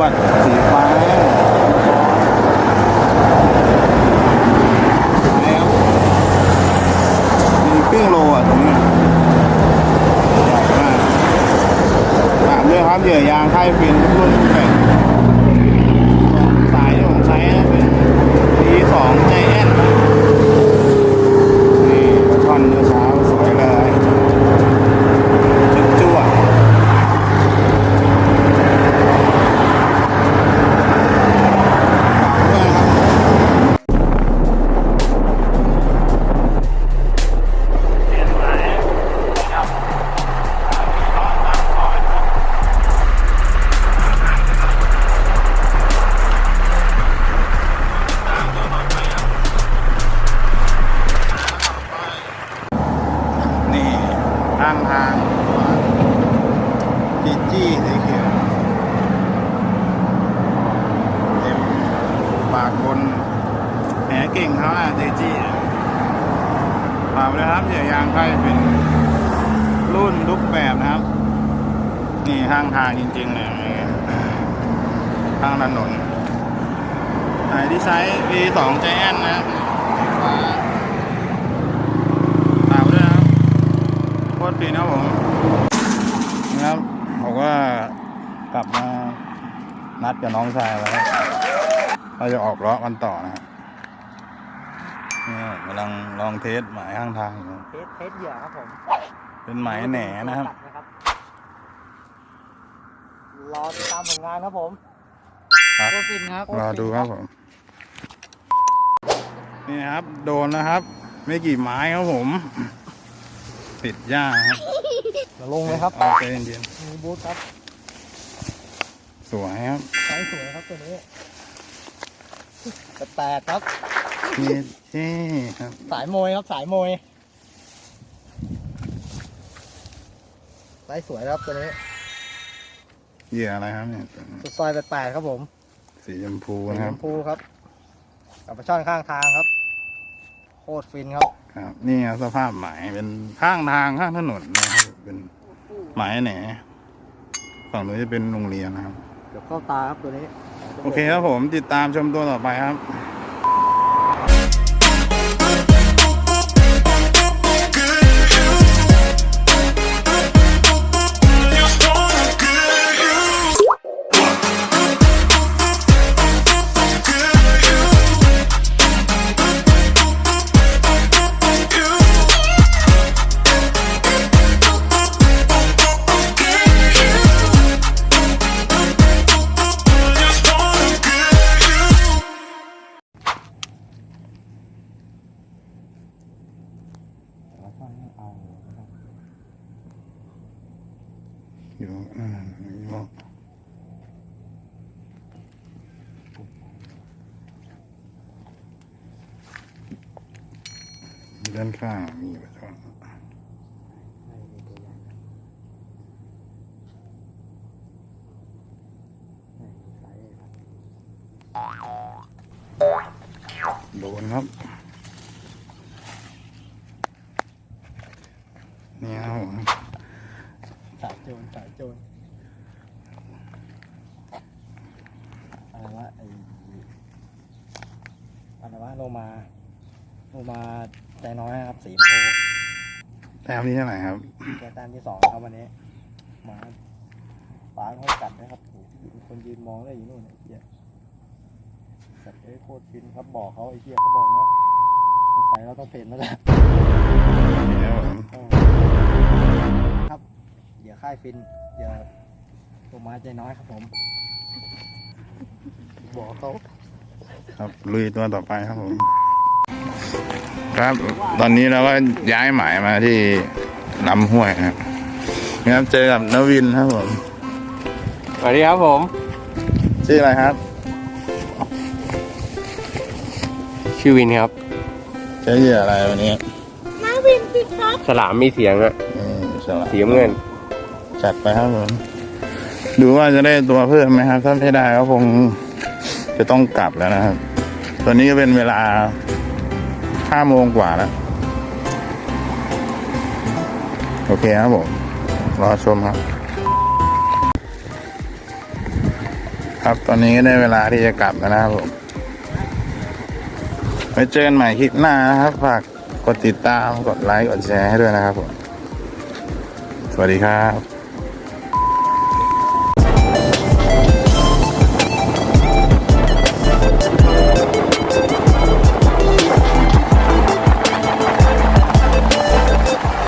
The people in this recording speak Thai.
วดสีฟ้าแล้วมีปิ้งโลอะตรงนี้ใหมากถามด้วยครับเหยื่อยางไทยฟินรุ่น จจี้อะฝากไว้เลยครับเดี๋ยยางใกล้เป็นรุ่นทุกแบบนะครับ นี่ข้างทางจริงๆเลยข้างถนนไหนที่ใช้ V2 Giant นะครับสีฟ้าตามด้วยครับโคตรดีนะผมนะครับผมก็กลับมานัดกับน้องชายแล้วเราจะออกเลาะกันต่อนะครับ นี่กำลังลองเทสหมายข้างทางอยู่เทสเทสเหยื่อครับผม เป็นหมายแหน่นะครับตัดนะครับรอติดตามผลงานครับผมครับโคตรฟินครับรอดูครับผม นี่นะครับ โดนนะครับ ไม่กี่ไม้ครับผม ติดหญ้าครับเดี๋ยวลงเลยครับโอเคเย็นมีบูธครับๆสวยครับไซส์สวยครับตัวนี้แปดครับ นี่นี่ครับสายโมยครับสายโมยไซส์สวยครับตัวนี้เหยื่ออะไรครับเนี่ยสุดซอยแปดครับผม สีชมพูสีนะชครับมพูครับกับปลาช่อนข้างทางครับ โคตรฟินครับ ครับ นี่ครับสภาพหมายเป็นข้างทางข้างถนนนะครับเป็นหมายแหนฝั่งนู้นจะเป็นโรงเรียนนะครับ เกือบเข้าตาครับตัวนี้ โอเคครับผมติดตามชมตัวต่อไปครับ อยู่อ่าอยู่ด้านข้างมีปลาช่อนโดนครับ นี่ครับผม สายโจรสายโจรอะไรวะไออะไรวะโลมาโลมาใจน้อยนะครับสีชมพูแต้มนี้เท่าไหร่ครับแกแต้มที่สองครับวันนี้หมาป้าเขากัดนะครับโอ้โหมีคนยืนมองได้อยู่นู่นไอ้เหี้ยกัดเอ้ยโคตรฟินครับบอกเขาไอ้เหี้ยเขาบอกว่าสงสัยเราต้องเพนแล้วแหละ นี่ครับผม เออครับอย่า ค่ายฟินอย่าโลมาใจน้อยครับผม บอกเขาครับลุยตัวต่อไปครับผม ครับตอนนี้เราก็ย้ายหมายมาที่ลำห้วยนะครับนี่ครับเจอกับนวินครับผมสวัสดีครับผม ชื่ออะไรครับ ชื่อวินครับใช้เหยื่ออะไรวันนี้ฉลามมีเสียงอะอืมสลับ สีน้ำเงิน จัดไปครับผมดูว่าจะได้ตัวเพิ่มไหมครับ ถ้าไม่ได้ก็คงจะต้องกลับแล้วนะครับ ตอนนี้ก็เป็นเวลาห้าโมงกว่าแล้ว โอเคครับผม รอชมครับ ครับตอนนี้ก็ได้เวลาที่จะกลับแล้วนะครับผมไว้เจอกันใหม่คลิปหน้านะครับ ฝากกดติดตาม กดไลค์ กดแชร์ให้ด้วยนะครับผม สวัสดีครับ